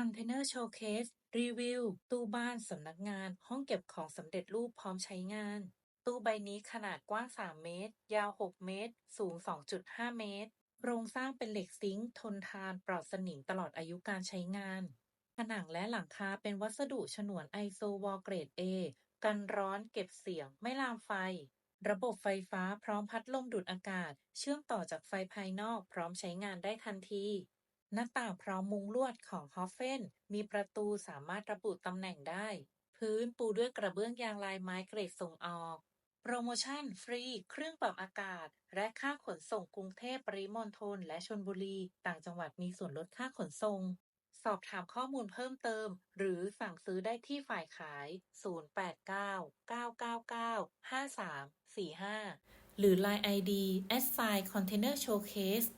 คอนเทนเนอร์โชว์เคส รีวิว ตู้บ้านสำนักงาน ห้องเก็บของสำเร็จรูปพร้อมใช้งาน ตู้ใบนี้ขนาดกว้าง 3 เมตร ยาว 6 เมตร สูง 2.5 เมตร โครงสร้างเป็นเหล็กซิงค์ทนทานปลอดสนิมตลอดอายุการใช้งาน ผนังและหลังคาเป็นวัสดุฉนวนไอโซวอลเกรด A กันร้อนเก็บเสียงไม่ลามไฟ ระบบไฟฟ้าพร้อมพัดลมดูดอากาศ เชื่อมต่อจากไฟภายนอกพร้อมใช้งานได้ทันที หน้าต่างพร้อมมุงลวดของฮอฟเฟนมีประตูสามารถระบุตำแหน่งได้ พื้นปูด้วยกระเบื้องยางลายไม้เกรดส่งออก โปรโมชั่นฟรี เครื่องปรับอากาศ และค่าขนส่งกรุงเทพปริมณฑลและชลบุรี ต่างจังหวัดมีส่วนลดค่าขนส่ง สอบถามข้อมูลเพิ่มเติม หรือสั่งซื้อได้ที่ฝ่ายขาย 089 999 5345 หรือ Line ID s i g n Container Showcase